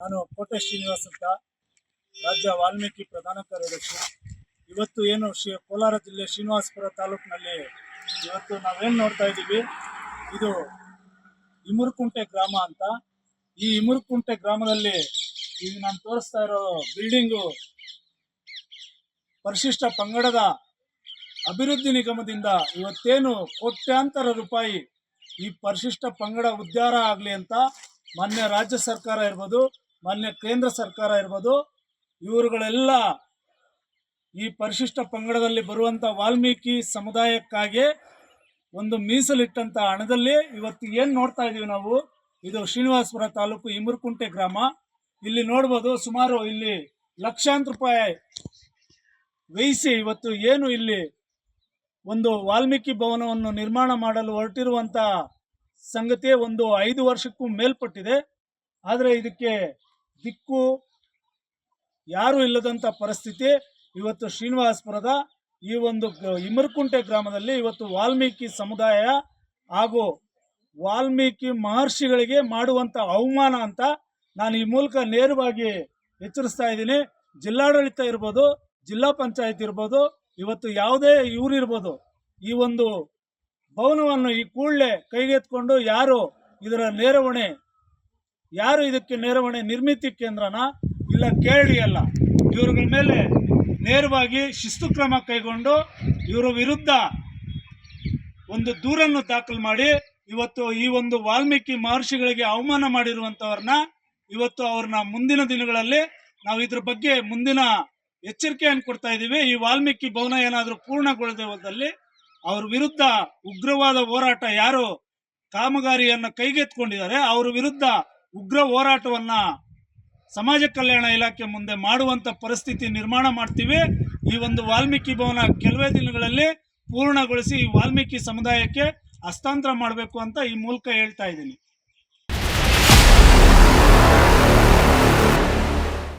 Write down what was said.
ನಾನು ಕೋಟೆ ಶ್ರೀನಿವಾಸ್ ಅಂತ ರಾಜ್ಯ ವಾಲ್ಮೀಕಿ ಪ್ರಧಾನ ಕಾರ್ಯದರ್ಶಿ. ಇವತ್ತು ಏನು ಶ್ರೀ ಕೋಲಾರ ಜಿಲ್ಲೆ ಶ್ರೀನಿವಾಸಪುರ ತಾಲೂಕಿನಲ್ಲಿ ಇವತ್ತು ನಾವೇನು ನೋಡ್ತಾ ಇದ್ದೀವಿ? ಇದು ಇಮುರ್ಕುಂಟೆ ಗ್ರಾಮ ಅಂತ. ಈ ಇಮುರ್ಕುಂಟೆ ಗ್ರಾಮದಲ್ಲಿ ಈಗ ನಾನು ತೋರಿಸ್ತಾ ಇರೋ ಬಿಲ್ಡಿಂಗು ಪರಿಶಿಷ್ಟ ಪಂಗಡದ ಅಭಿವೃದ್ಧಿ ನಿಗಮದಿಂದ ಇವತ್ತೇನು ಕೋಟ್ಯಾಂತರ ರೂಪಾಯಿ ಈ ಪರಿಶಿಷ್ಟ ಪಂಗಡ ಉದ್ಧಾರ ಆಗಲಿ ಅಂತ ಮಾನ್ಯ ರಾಜ್ಯ ಸರ್ಕಾರ ಇರ್ಬೋದು ಮಾನ್ಯ ಕೇಂದ್ರ ಸರ್ಕಾರ ಇರ್ಬೋದು, ಇವರುಗಳೆಲ್ಲ ಈ ಪರಿಶಿಷ್ಟ ಪಂಗಡದಲ್ಲಿ ಬರುವಂಥ ವಾಲ್ಮೀಕಿ ಸಮುದಾಯಕ್ಕಾಗಿ ಒಂದು ಮೀಸಲಿಟ್ಟಂಥ ಹಣದಲ್ಲಿ ಇವತ್ತು ಏನು ನೋಡ್ತಾ ಇದ್ದೀವಿ ನಾವು? ಇದು ಶ್ರೀನಿವಾಸಪುರ ತಾಲೂಕು ಇಮರ್ಕುಂಟೆ ಗ್ರಾಮ. ಇಲ್ಲಿ ನೋಡ್ಬೋದು ಸುಮಾರು ಇಲ್ಲಿ ಲಕ್ಷಾಂತರ ರೂಪಾಯಿ ವಹಿಸಿ ಇವತ್ತು ಏನು ಇಲ್ಲಿ ಒಂದು ವಾಲ್ಮೀಕಿ ಭವನವನ್ನು ನಿರ್ಮಾಣ ಮಾಡಲು ಹೊರಟಿರುವಂಥ ಸಂಗತಿ ಒಂದು ಐದು ವರ್ಷಕ್ಕೂ ಮೇಲ್ಪಟ್ಟಿದೆ. ಆದರೆ ಇದಕ್ಕೆ ದಿಕ್ಕು ಯಾರೂ ಇಲ್ಲದಂಥ ಪರಿಸ್ಥಿತಿ ಇವತ್ತು ಶ್ರೀನಿವಾಸಪುರದ ಈ ಒಂದು ಇಮರ್ಕುಂಟೆ ಗ್ರಾಮದಲ್ಲಿ ಇವತ್ತು ವಾಲ್ಮೀಕಿ ಸಮುದಾಯ ಹಾಗೂ ವಾಲ್ಮೀಕಿ ಮಹರ್ಷಿಗಳಿಗೆ ಮಾಡುವಂಥ ಅವಮಾನ ಅಂತ ನಾನು ಈ ಮೂಲಕ ನೇರವಾಗಿ ಎಚ್ಚರಿಸ್ತಾ ಇದ್ದೀನಿ. ಜಿಲ್ಲಾಡಳಿತ ಇರ್ಬೋದು, ಜಿಲ್ಲಾ ಪಂಚಾಯತ್ ಇರ್ಬೋದು, ಇವತ್ತು ಯಾವುದೇ ಇವರಿರ್ಬೋದು ಈ ಒಂದು ಭವನವನ್ನು ಈ ಕೂಡಲೇ ಕೈಗೆತ್ಕೊಂಡು ಯಾರು ಇದರ ನೇರವಣೆ ಯಾರು ಇದಕ್ಕೆ ನೇರವಣೆ ನಿರ್ಮಿತಿ ಕೇಂದ್ರನ ಇಲ್ಲ ಕೇಳಿ ಅಲ್ಲ, ಇವರುಗಳ ಮೇಲೆ ನೇರವಾಗಿ ಶಿಸ್ತು ಕ್ರಮ ಕೈಗೊಂಡು ಇವರ ವಿರುದ್ಧ ಒಂದು ದೂರನ್ನು ದಾಖಲು ಮಾಡಿ, ಇವತ್ತು ಈ ಒಂದು ವಾಲ್ಮೀಕಿ ಮಹರ್ಷಿಗಳಿಗೆ ಅವಮಾನ ಮಾಡಿರುವಂಥವ್ರನ್ನ ಇವತ್ತು ಅವ್ರನ್ನ ಮುಂದಿನ ದಿನಗಳಲ್ಲಿ ನಾವು ಇದ್ರ ಬಗ್ಗೆ ಮುಂದಿನ ಎಚ್ಚರಿಕೆಯನ್ನು ಕೊಡ್ತಾ ಇದ್ದೀವಿ. ಈ ವಾಲ್ಮೀಕಿ ಭವನ ಏನಾದರೂ ಪೂರ್ಣಗೊಳ್ಳದೆ ಹೋದಲ್ಲಿ ಅವ್ರ ವಿರುದ್ಧ ಉಗ್ರವಾದ ಹೋರಾಟ ಯಾರು ಕಾಮಗಾರಿಯನ್ನು ಕೈಗೆತ್ಕೊಂಡಿದ್ದಾರೆ ಅವ್ರ ವಿರುದ್ಧ ಉಗ್ರ ಹೋರಾಟವನ್ನ ಸಮಾಜ ಕಲ್ಯಾಣ ಇಲಾಖೆ ಮುಂದೆ ಮಾಡುವಂತ ಪರಿಸ್ಥಿತಿ ನಿರ್ಮಾಣ ಮಾಡ್ತೀವಿ. ಈ ಒಂದು ವಾಲ್ಮೀಕಿ ಭವನ ಕೆಲವೇ ದಿನಗಳಲ್ಲಿ ಪೂರ್ಣಗೊಳಿಸಿ ಈ ವಾಲ್ಮೀಕಿ ಸಮುದಾಯಕ್ಕೆ ಹಸ್ತಾಂತರ ಮಾಡಬೇಕು ಅಂತ ಈ ಮೂಲಕ ಹೇಳ್ತಾ ಇದ್ದೀನಿ.